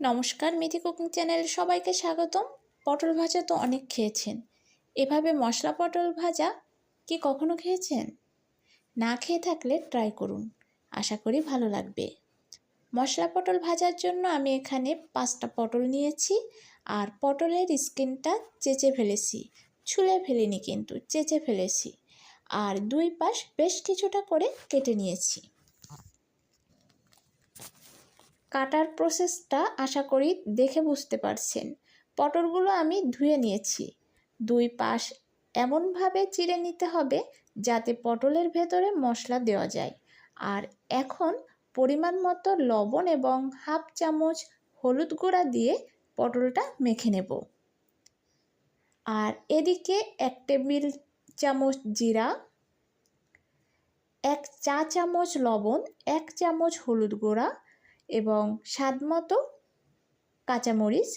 নমস্কার মিথি কুকিং চ্যানেলে সবাইকে স্বাগতম। পটল ভাজা তো অনেক খেয়েছেন। এভাবে মশলা পটল ভাজা কি কখনো খেয়েছেন? না খেয়ে থাকলে ট্রাই করুন। আশা করি ভালো লাগবে। মশলা পটল ভাজার জন্য আমি এখানে পাঁচটা পটল নিয়েছি আর পটলের স্কিনটা চেঁচে ফেলেছি ছুলে ফেলিনি কিন্তু, চেঁচে ফেলেছি। আর দুই পাশ বেশ কিছুটা করে কেটে নিয়েছি। কাটার প্রসেসটা আশা করি দেখে বুঝতে পারছেন। পটলগুলো আমি ধুয়ে নিয়েছি। দুই পাশ এমনভাবে চিড়ে নিতে হবে যাতে পটলের ভেতরে মশলা দেওয়া যায়। আর এখন পরিমাণ মতো লবণ এবং হাফ চামচ হলুদ গুঁড়া দিয়ে পটলটা মেখে নেব। আর এদিকে এক টেবিল চামচ জিরা, এক চা চামচ লবণ, এক চামচ হলুদ গুঁড়া এবং স্বাদ মতো কাঁচামরিচ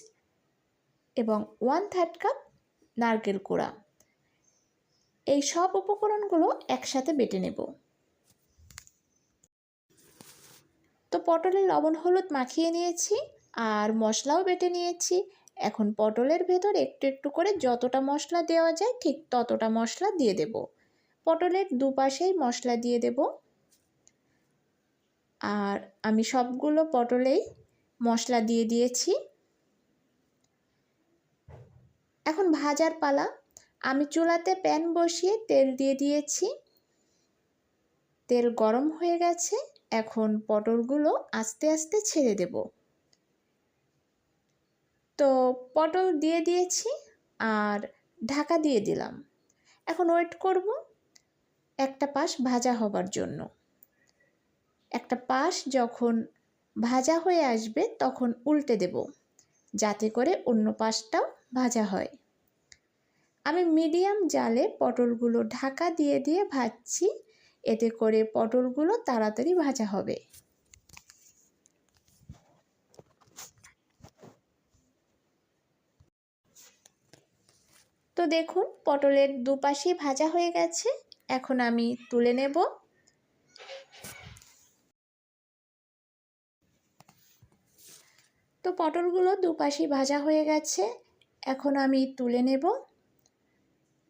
এবং ওয়ান থার্ড কাপ নারকেল কোড়া। এই সব উপকরণগুলো একসাথে বেটে নেব। তো পটলে লবণ, হলুদ মাখিয়ে নিয়েছি আর মশলাও বেটে নিয়েছি। এখন পটলের ভেতর একটু একটু করে যতটা মশলা দেওয়া যায় ঠিক ততটা মশলা দিয়ে দেব। পটলের দুপাশেই মশলা দিয়ে দেবো। আর আমি সবগুলো পটলেই মশলা দিয়ে দিয়েছি। এখন ভাজার পালা। আমি চুলাতে প্যান বসিয়ে তেল দিয়ে দিয়েছি। তেল গরম হয়ে গেছে। এখন পটলগুলো আস্তে আস্তে ছেড়ে দেব। তো পটল দিয়ে দিয়েছি আর ঢাকা দিয়ে দিলাম। এখন ওয়েট করব একটা পাশ ভাজা হবার জন্য। একটা পাশ যখন ভাজা হয়ে আসবে তখন উল্টে দেব, যাতে করে অন্য পাশটাও ভাজা হয়। আমি মিডিয়াম জালে পটলগুলো ঢাকা দিয়ে দিয়ে ভাজছি, এতে করে পটলগুলো তাড়াতাড়ি ভাজা হবে। তো দেখুন, পটলের দুপাশেই ভাজা হয়ে গেছে, এখন আমি তুলে নেব তো পটলগুলো দুপাশেই ভাজা হয়ে গেছে। এখন আমি তুলে নেব।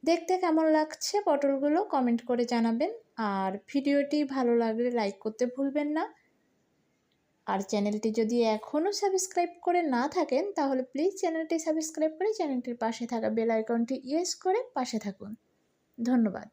দেখতে কেমন লাগছে পটলগুলো কমেন্ট করে জানাবেন। আর ভিডিওটি ভালো লাগলে লাইক করতে ভুলবেন না। আর চ্যানেলটি যদি এখনও সাবস্ক্রাইব করে না থাকেন, তাহলে প্লিজ চ্যানেলটি সাবস্ক্রাইব করে চ্যানেলটির পাশে থাকা বেল আইকনটি ইয়েস করে পাশে থাকুন। ধন্যবাদ।